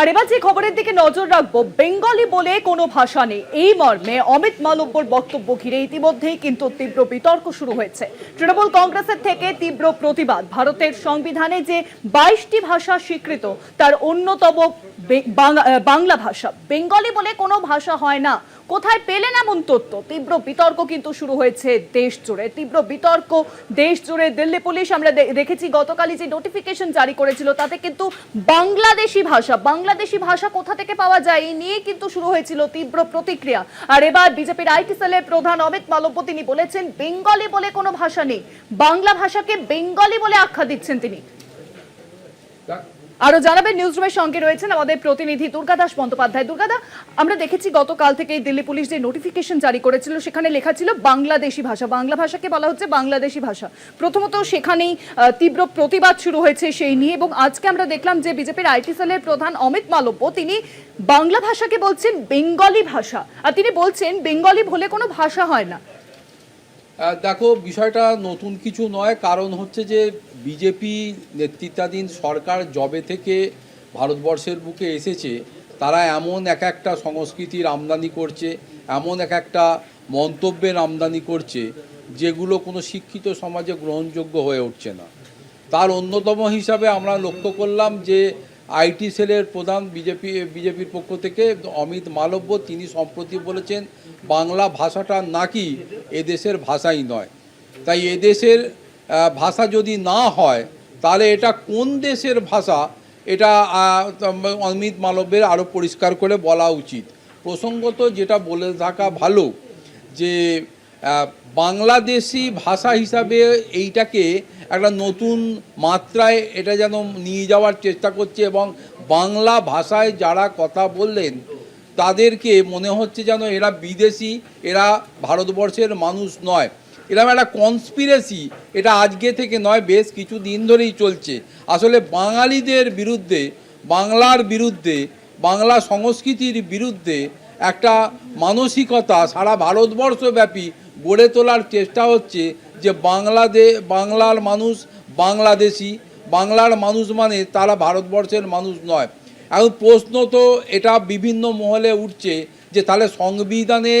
আর এবার যে খবরের দিকে নজর রাখব, বেঙ্গলি বলে কোনো ভাষা নেই। এই মর্মে অমিত মালব্যর বক্তব্য ঘিরে ইতিমধ্যেই কিন্তু তীব্র বিতর্ক শুরু হয়েছে। তৃণমূল কংগ্রেসের থেকে তীব্র প্রতিবাদ, ভারতের সংবিধানে যে বাইশটি ভাষা স্বীকৃত, তার অন্যতম বাংলা ভাষা। বেঙ্গলি বলে কোনো ভাষা হয় না। কোথায় পেলেন এমন তথ্য? তীব্র বিতর্ক কিন্তু শুরু হয়েছে দেশ জুড়ে তীব্র বিতর্ক দেশ জুড়ে দিল্লি পুলিশ, আমরা দেখেছি গতকালই যে নোটিফিকেশন জারি করেছিল, তাতে কিন্তু বাংলাদেশি ভাষা বাংলাদেশি ভাষা কোথা থেকে পাওয়া যায়? এই নিয়ে কিন্তু শুরু হয়েছিল তীব্র প্রতিক্রিয়া। আর এবার বিজেপির আইটি সেলের প্রধান অমিত মালব্য, তিনি বলেছেন, বেঙ্গলি বলে কোনো ভাষা নেই। বাংলা ভাষাকে বেঙ্গলি বলে আখ্যা দিচ্ছেন তিনি। আরও জানাবেন নিউজ রুমের সঙ্গে রয়েছেন আমাদের প্রতিনিধি দুর্গা দাস বন্দ্যোপাধ্যায়। দুর্গাদা আমরা দেখেছি গতকাল থেকে দিল্লি পুলিশ যে নোটিফিকেশন জারি করেছিল, সেখানে লেখা ছিল বাংলাদেশি ভাষা। বাংলা ভাষাকে বলা হচ্ছে বাংলাদেশি ভাষা। প্রথমত সেখানেই তীব্র প্রতিবাদ শুরু হয়েছে সেই নিয়ে এবং আজকে আমরা দেখলাম যে বিজেপির আইটি সেলের প্রধান অমিত মালব্য, তিনি বাংলা ভাষাকে বলছেন বেঙ্গলি ভাষা। আর তিনি বলছেন বেঙ্গলি বলে কোনো ভাষা হয় না। দেখো, বিষয়টা নতুন কিছু নয়, কারণ হচ্ছে যে বিজেপি নেতৃত্বাধীন সরকার জবে থেকে ভারতবর্ষের বুকে এসেছে, তারা এমন এক একটা সংস্কৃতির আমদানি করছে, এমন এক একটা মন্তব্যের আমদানি করছে, যেগুলো কোনো শিক্ষিত সমাজে গ্রহণযোগ্য হয়ে উঠছে না। তার অন্যতম হিসাবে আমরা লক্ষ্য করলাম যে আইটি সেলের প্রধান বিজেপি, বিজেপির পক্ষ থেকে অমিত মালব্য, তিনি সম্প্রতি বলেছেন, বাংলা ভাষাটা নাকি এদেশের ভাষাই নয়। তাই এদেশের ভাষা যদি না হয়, তাহলে এটা কোন দেশের ভাষা? এটা অমিত মালব্যের আরও পরিষ্কার করে বলা উচিত। প্রসঙ্গত যেটা বলে থাকা ভালো, যে বাংলাদেশি ভাষা হিসাবে এইটাকে একটা নতুন মাত্রায় এটা যেন নিয়ে যাওয়ার চেষ্টা করছে এবং বাংলা ভাষায় যারা কথা বললেন, তাদেরকে মনে হচ্ছে যেন এরা বিদেশি, এরা ভারতবর্ষের মানুষ নয়। এরকম একটা কনস্পিরেসি এটা আজকে থেকে নয়, বেশ কিছু দিন ধরেই চলছে। আসলে বাঙালিদের বিরুদ্ধে, বাংলার বিরুদ্ধে, বাংলা সংস্কৃতির বিরুদ্ধে একটা মানসিকতা সারা ভারতবর্ষব্যাপী গড়ে তোলার চেষ্টা হচ্ছে যে বাংলাদেশ বাংলার মানুষ বাংলাদেশি, বাংলার মানুষ মানে তারা ভারতবর্ষের মানুষ নয়। এখন প্রশ্ন তো এটা বিভিন্ন মহলে উঠছে যে তাহলে সংবিধানে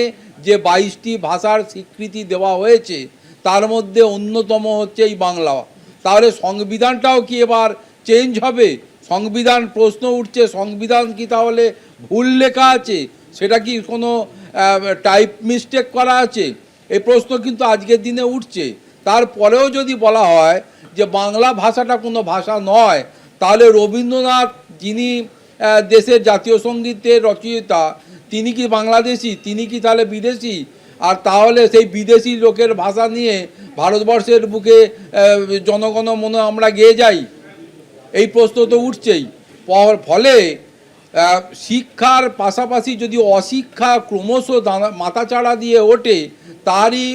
যে বাইশটি ভাষার স্বীকৃতি দেওয়া হয়েছে, তার মধ্যে অন্যতম হচ্ছে এই বাংলা। তাহলে সংবিধানটাও কি এবার চেঞ্জ হবে? সংবিধান প্রশ্ন উঠছে, সংবিধান কি তাহলে ভুল লেখা আছে? সেটা কি কোনো টাইপ মিস্টেক করা আছে? এই প্রশ্ন কিন্তু আজকের দিনে উঠছে। তারপরেও যদি বলা হয় যে বাংলা ভাষাটা কোনো ভাষা নয়, তাহলে রবীন্দ্রনাথ যিনি দেশের জাতীয় সঙ্গীতের রচয়িতা তিনি কি বাংলাদেশি? তিনি কি তাহলে বিদেশি? আর তাহলে সেই বিদেশি লোকের ভাষা নিয়ে ভারতবর্ষের বুকে জনগণ মনে আমরা গেয়ে যাই? এই প্রশ্ন তো উঠছেই। ফলে শিক্ষার পাশাপাশি যদি অশিক্ষা ক্রমশ মাথাচাড়া দিয়ে ওঠে, তারই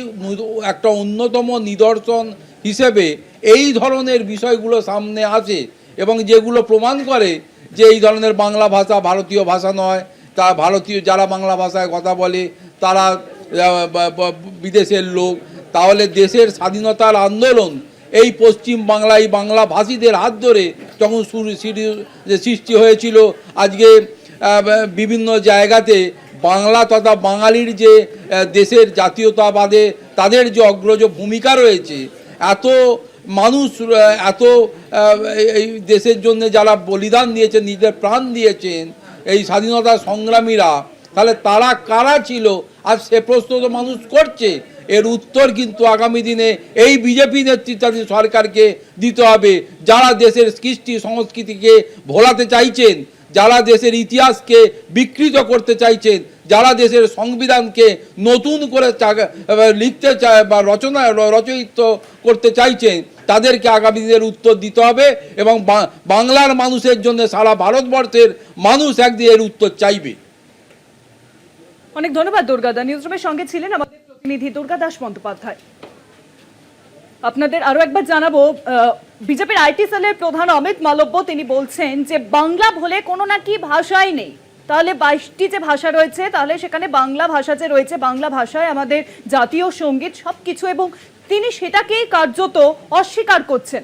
একটা অন্যতম নিদর্শন হিসেবে এই ধরনের বিষয়গুলো সামনে আসে এবং যেগুলো প্রমাণ করে যে এই ধরনের বাংলা ভাষা ভারতীয় ভাষা নয় তা ভারতীয় যারা বাংলা ভাষায় কথা বলে, তারা বিদেশের লোক, তাহলে দেশের স্বাধীনতার আন্দোলন এই পশ্চিম বাংলায় বাংলা ভাষীদের হাত ধরে যখন সৃষ্টি হয়েছিল, আজকে বিভিন্ন জায়গাতে বাংলা তথা বাঙালির যে দেশের জাতীয়তাবাদে তাদের যে অগ্রজ ভূমিকা রয়েছে, এত মানুষ এত এই দেশের জন্য যারা বলিদান দিয়েছেন নিজের প্রাণ দিয়েছেন এই স্বাধীনতা সংগ্রামীরা, তাহলে তারা কারা ছিল? আর সে প্রশ্ন তো মানুষ করছে। এর উত্তর কিন্তু আগামী দিনে এই বিজেপি নেতৃত্বাধীন সরকারকে দিতে হবে। যারা দেশের কৃষ্টি সংস্কৃতিকে ভোলাতে চাইছেন, যারা দেশের ইতিহাসকে বিকৃত করতে চাইছেন, যারা দেশের সংবিধানকে নতুন করে লিখতে চায় বা রচনা রচয়িত করতে চাইছেন তাদেরকে আগামী দিনের উত্তর দিতে হবে এবং বাংলার মানুষের জন্য সারা ভারতবর্ষের মানুষ একদিন এর উত্তর চাইবে। অনেক ধন্যবাদ দুর্গাদা নিউজরুমের সঙ্গে ছিলেন আমাদের প্রতিনিধি দুর্গা দাস বন্দ্যোপাধ্যায়। আপনাদের আরও একবার জানাব বিজেপির আইটি সেলের প্রধান অমিত মালব্য, তিনি বলছেন যে বাংলা বলে কোনো নাকি ভাষাই নেই। তাহলে বাইশটি যে ভাষা রয়েছে, তাহলে সেখানে বাংলা ভাষা যে রয়েছে, বাংলা ভাষায় আমাদের জাতীয় সংগীত সবকিছু এবং তিনি সেটাকেই কার্যত অস্বীকার করছেন।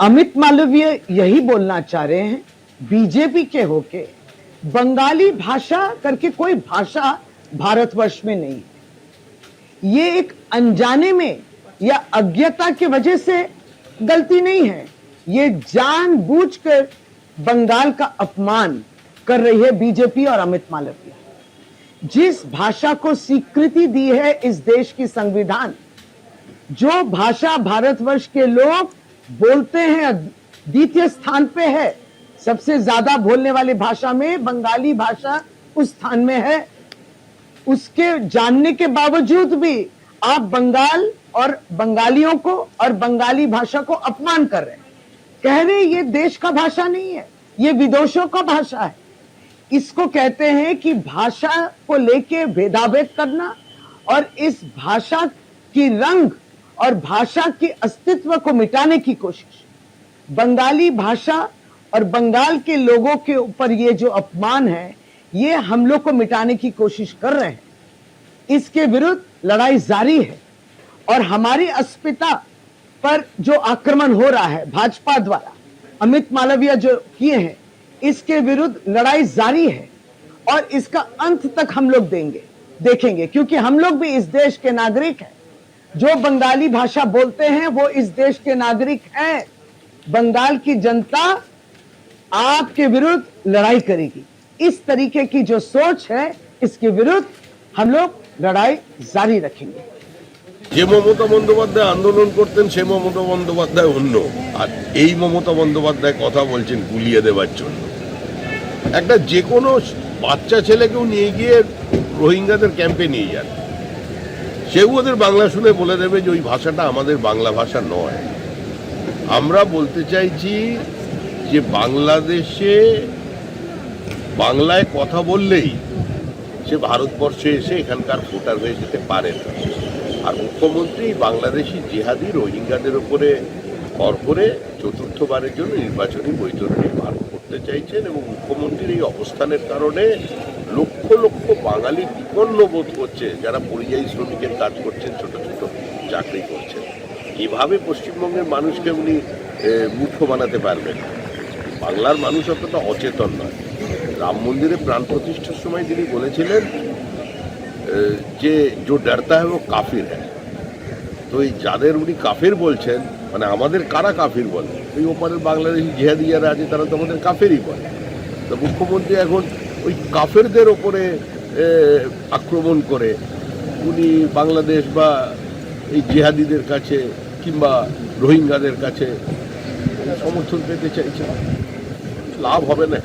अमित मालवीय यही बोलना चाह रहे हैं, बीजेपी के होके। बंगाली भाषा करके कोई भाषा भारतवर्ष में नहीं। है ये एक अनजाने में या अज्ञता के वजह से गलती नहीं है। ये जानबूझकर बंगाल का अपमान कर रही है बीजेपी और अमित मालवीय। जिस भाषा को स्वीकृति दी है इस देश की संविधान, जो भाषा भारतवर्ष के लोग बोलते हैं, द्वितीय स्थान पे है, सबसे ज़्यादा बोलने वाली भाषा में बंगाली भाषा उस स्थान में है। उसके जानने के बावजूद भी आप बंगाल और बंगालियों को और बंगाली भाषा को अपमान कर रहे हैं। कह रहे ये देश का भाषा नहीं है, ये विदेशों का भाषा है। इसको कहते हैं कि भाषा को लेके भेदाभेद करना और इस भाषा की रंग और भाषा के अस्तित्व को मिटाने की कोशिश। बंगाली भाषा और बंगाल के लोगों के ऊपर ये जो अपमान है, ये हम लोग को मिटाने की कोशिश कर रहे हैं। इसके विरुद्ध लड़ाई जारी है और हमारी अस्मिता पर जो आक्रमण हो रहा है, भाजपा द्वारा, अमित मालवीय जो किए हैं इसके विरुद्ध लड़ाई जारी है और इसका अंत तक हम लोग देंगे, देखेंगे। क्योंकि हम लोग भी इस देश के नागरिक हैं। जो बंगाली भाषा बोलते हैं, वो इस देश के नागरिक हैं। बंगाल की जनता आपके विरुद्ध लड़ाई करेगी। इस तरीके की जो सोच है, इसके विरुद्ध हम लोग लड़ाई जारी रखेंगे। যে মমতা বন্দ্যোপাধ্যায় আন্দোলন করতেন, সে মমতা বন্দ্যোপাধ্যায় অন্য। আর এই মমতা বন্দ্যোপাধ্যায় কথা বলছেন গুলিয়ে দেওয়ার জন্য। একটা যে কোনো বাচ্চা ছেলেকেও নিয়ে গিয়ে রোহিঙ্গাদের ক্যাম্পে নিয়ে যান। সেও ওদের বাংলা শুনে বলে দেবে যে ওই ভাষাটা আমাদের বাংলা ভাষা নয়। আমরা বলতে চাইছি যে বাংলাদেশে বাংলায় কথা বললেই সে ভারতবর্ষে এসে এখানকার ভোটার হয়ে যেতে পারে না। আর মুখ্যমন্ত্রী বাংলাদেশি জিহাদি রোহিঙ্গাদের উপরে ভর করে চতুর্থবারের জন্য নির্বাচনী বৈতরণী পার করতে চাইছেন এবং মুখ্যমন্ত্রীর এই অবস্থানের কারণে লক্ষ লক্ষ বাঙালি বিপন্ন বোধ করছে, যারা পরিযায়ী শ্রমিকের কাজ করছেন, ছোট ছোট চাকরি করছেন। এভাবে পশ্চিমবঙ্গের মানুষকে উনি মূর্খ বানাতে পারবেন বাংলার মানুষ অতটা অচেতন নয়। রাম মন্দিরে প্রাণ প্রতিষ্ঠার সময় তিনি বলেছিলেন যে जो डरता है वो काफिर है তো এই যাদের উনি কাফের বলছেন মানে আমাদের কারা কাফির বলে ওই ওপারের বাংলাদেশি জেহাদি যারা আছে তারা তো আমাদের কাফেরই বলে তো মুখ্যমন্ত্রী এখন ওই কাফেরদের ওপরে এ, আক্রমণ করে উনি বাংলাদেশ বা এই জেহাদিদের কাছে কিংবা রোহিঙ্গাদের কাছে সমর্থন পেতে চাইছেন লাভ হবে না